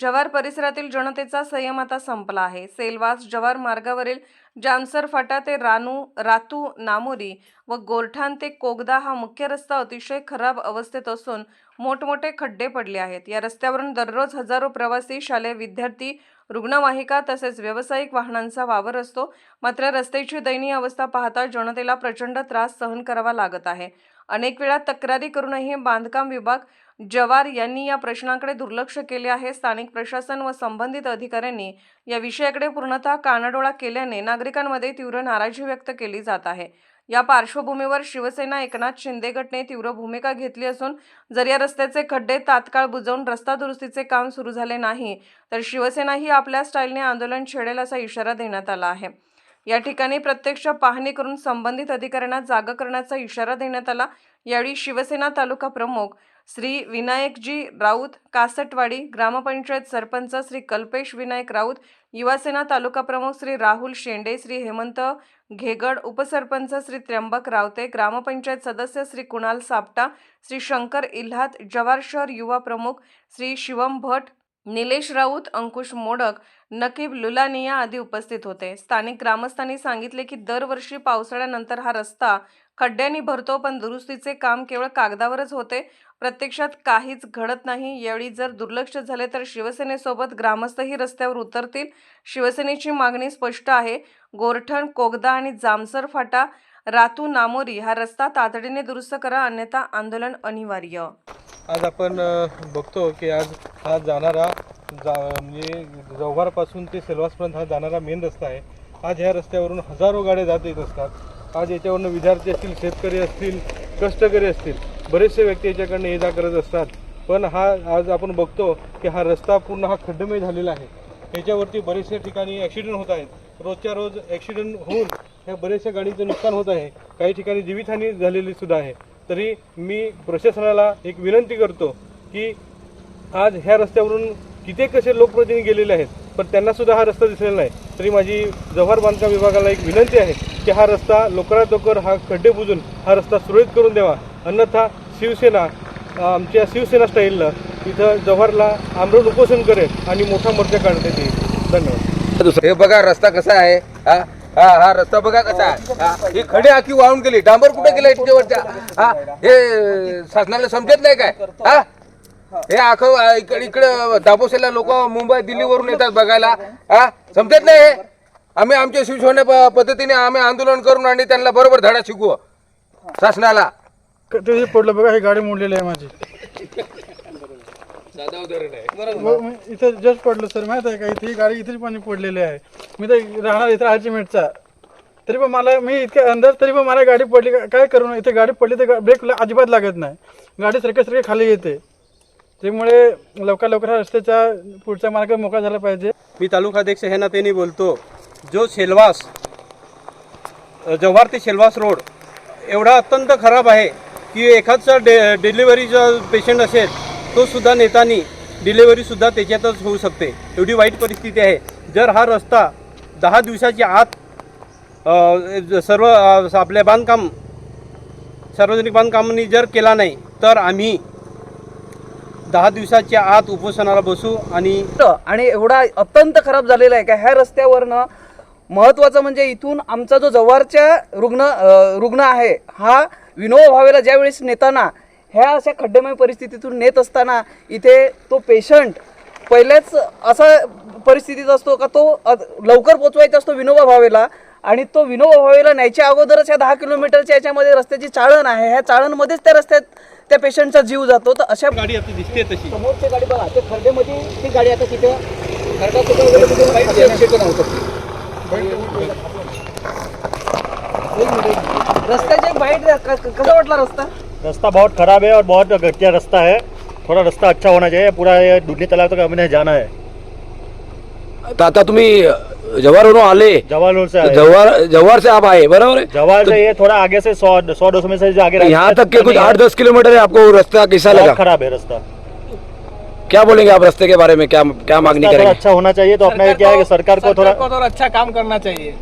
जव्हार परिसरातील जनतेचा संयम आता संपला आहे. सेलवास जव्हार मार्गावरील जामसर फाटा ते रानू रातू नामोरी व गोरठाण ते कोगदा हा मुख्य रस्ता अतिशय खराब अवस्थेत असून मोठमोठे खड्डे पडले आहेत. या रस्त्यावरून दररोज हजारो प्रवासी शालेय विद्यार्थी रुग्णवाहिका तसेच व्यावसायिक वाहनांचा वावर असतो. मात्र रस्त्याची दयनीय अवस्था पाहता जनतेला प्रचंड त्रास सहन करावा लागत आहे. अनेक वेळा तक्रारी करूनही बांधकाम विभाग जवार यांनी या प्रश्नाकडे दुर्लक्ष केले आहे. स्थानिक प्रशासन व संबंधित अधिकाऱ्यांनी या विषयाकडे पूर्णतः कानाडोळा केल्याने नागरिकांमध्ये तीव्र नाराजी व्यक्त केली जात आहे. या पार्श्वभूमीवर शिवसेना एकनाथ शिंदे गटने तीव्र भूमिका घेतली असून जर या रस्त्याचे खड्डे तात्काळ बुजवून रस्ता दुरुस्तीचे काम सुरू झाले नाही तर शिवसेना ही आपल्या स्टाईलने आंदोलन छेडेल असा इशारा देण्यात आला आहे. या ठिकाणी प्रत्यक्ष पाहणी करून संबंधित अधिकाऱ्यांना जागा करण्याचा इशारा देण्यात आला. यावेळी शिवसेना तालुका प्रमुख श्री विनायकजी राऊत कासटवाडी ग्रामपंचायत सरपंच श्री कल्पेश विनायक राऊत युवासेना तालुका प्रमुख श्री राहुल शेंडे श्री हेमंत घेगड उपसरपंच श्री त्र्यंबक रावते ग्रामपंचायत सदस्य श्री कुणाल सापटा श्री शंकर इल्हात जवार शहर युवा प्रमुख श्री शिवम भट निलेश राऊत अंकुश मोडक नकीब लुलानिया आदी उपस्थित होते. स्थानिक ग्रामस्थांनी सांगितले की दरवर्षी पावसाळ्यानंतर हा रस्ता खड्ड्यांनी भरतो पण दुरुस्तीचे काम केवळ कागदावरच होते. प्रत्यक्षात काहीच घडत नाही. यावेळी जर दुर्लक्ष झाले तर शिवसेनेसोबत ग्रामस्थही रस्त्यावर उतरतील. शिवसेनेची मागणी स्पष्ट आहे. गोरठण कोगदा आणि जामसर फाटा रातू नामोरी हा रस्ता तातडीने दुरुस्त करा अन्यथा आंदोलन अनिवार्य. आज आपण बघतो की आज हा जाणारा जा म्हणजे जव्हारपासून ते सेलवासपर्यंत हा जाणारा मेन रस्ता आहे. आज ह्या रस्त्यावरून हजारो गाड्या जात येत असतात. आज याच्यावरून विद्यार्थी असतील शेतकरी असतील कष्टकरी असतील बरेचसे व्यक्ती याच्याकडनं ये जा करत असतात. पण हा आज आपण बघतो की हा रस्ता पूर्ण हा खड्डमय झालेला आहे. याच्यावरती बरेचसे ठिकाणी ॲक्सिडेंट होत आहेत. रोजच्या रोज ॲक्सिडेंट होऊन ह्या बऱ्याचशा गाडीचं नुकसान होत आहे. काही ठिकाणी जीवितहानी झालेली सुद्धा आहे. तरी मी प्रशासनाला एक विनंती करतो की आज ह्या रस्त्यावरून किती कसे लोकप्रतिनिधी गेलेले आहेत पण त्यांनासुद्धा हा रस्ता दिसलेला नाही. तरी माझी जव्हार बांधकाम विभागाला एक विनंती आहे की हा रस्ता लवकरात लवकर हा खड्डे बुजून हा रस्ता सुरळीत करून द्यावा. अन्यथा शिवसेना आमच्या शिवसेना स्टाईलला इथं जव्हारला आमरण उपोषण करेल आणि मोठा मोर्चा काढण्यात येईल. धन्यवाद. हे बघा रस्ता कसा आहे हा? हा हा रस्ता बघा कसा आहे. हा, ही खडे आखी वाहून गेली. डांबर कुठे गेला त्याच्यावरच्या हा हे शासनाला समजत नाही काय? हा? हे आख इकडे इकडे दापोसेला लोक मुंबई दिल्लीवरून येतात बघायला. हा? समजत नाही हे? आम्ही आमच्या शिवसेना प- पद्धतीने आम्ही आंदोलन करून आणि त्यांना बरोबर धडा शिकवू. शासनाला. ते पडलं बघा ही गाडी मोडलेली आहे माझी. इथं जस्ट पडलं सर माहीत आहे का? इथे ही गाडी इथेच पाणी पडलेली आहे. मी तर राहणार इथं अल्टिमेटचा तरी पण मला मी इतक्या अंदाज तरी पण मला गाडी पडली का- काय करू इथे गाडी पडली तर ब्रेक अजिबात लागत नाही. गाडी सरके सरके खाली येते. त्यामुळे लवकर लवकर हा रस्त्याचा पुढचा मार्ग मोकळा झाला पाहिजे. मी तालुकाध्यक्ष ह्या नात्याने बोलतो जो शेलवास अ, जव्हार ते शेलवास रोड एवढा अत्यंत खराब आहे की एखादचा डे डिलिव्हरीचा पेशंट असेल तो सुद्धा नेतानी डिलेवरीसुद्धा त्याच्यातच होऊ शकते. एवढी वाईट परिस्थिती आहे. जर हा रस्ता दहा दिवसाच्या आत सर्व आपल्या बांधकाम सार्वजनिक बांधकामांनी जर केला नाही तर आम्ही दहा दिवसाच्या आत उपोषणाला बसू आणि आणि एवढा अत्यंत खराब झालेला आहे का? ह्या रस्त्यावरनं महत्त्वाचं म्हणजे इथून आमचा जो जव्हारच्या रुग्ण रुग्ण आहे हा विनोबा भावेला ज्यावेळेस नेताना ह्या अशा खड्डेमय परिस्थितीतून नेत असताना इथे तो पेशंट पहिलेच असा परिस्थितीत असतो का तो लवकर पोचवायचा असतो विनोबा भावेला आणि तो विनोबा भावेला न्यायच्या अगोदरच ह्या दहा किलोमीटरच्या याच्यामध्ये रस्त्याची चाळण आहे. ह्या चाळणमध्येच त्या रस्त्यात त्या पेशंटचा जीव जातो. तर अशा गाडी आता दिसते तशी. समोरची गाडी बघा ते खड्ड्यामध्ये ती गाडी आता तिथे रस्त्याच्या एक बाईट क- कसा वाटला रस्ता? रास्ता बहुत खराब है और बहुत घटिया रास्ता है। थोड़ा रास्ता अच्छा होना चाहिए पूरा ये दुधनी तालाब तक हमें जाना है। तर आता तुम्ही जव्हारवरून आले? जवाहर से आए। जव्हार जव्हार से आप आए बराबर? है जवाहर से ये थोड़ा आगे से सौ सौ दो सौ में से जो आगे तो यहाँ तक के कुछ आठ दस किलोमीटर है आपको रास्ता कैसा लगा? खराब है रास्ता। क्या बोलेंगे आप रास्ते के बारे में? क्या क्या मांगनी करेंगे? अच्छा होना चाहिए तो अपना क्या है कि सरकार को थोड़ा अच्छा काम करना चाहिए।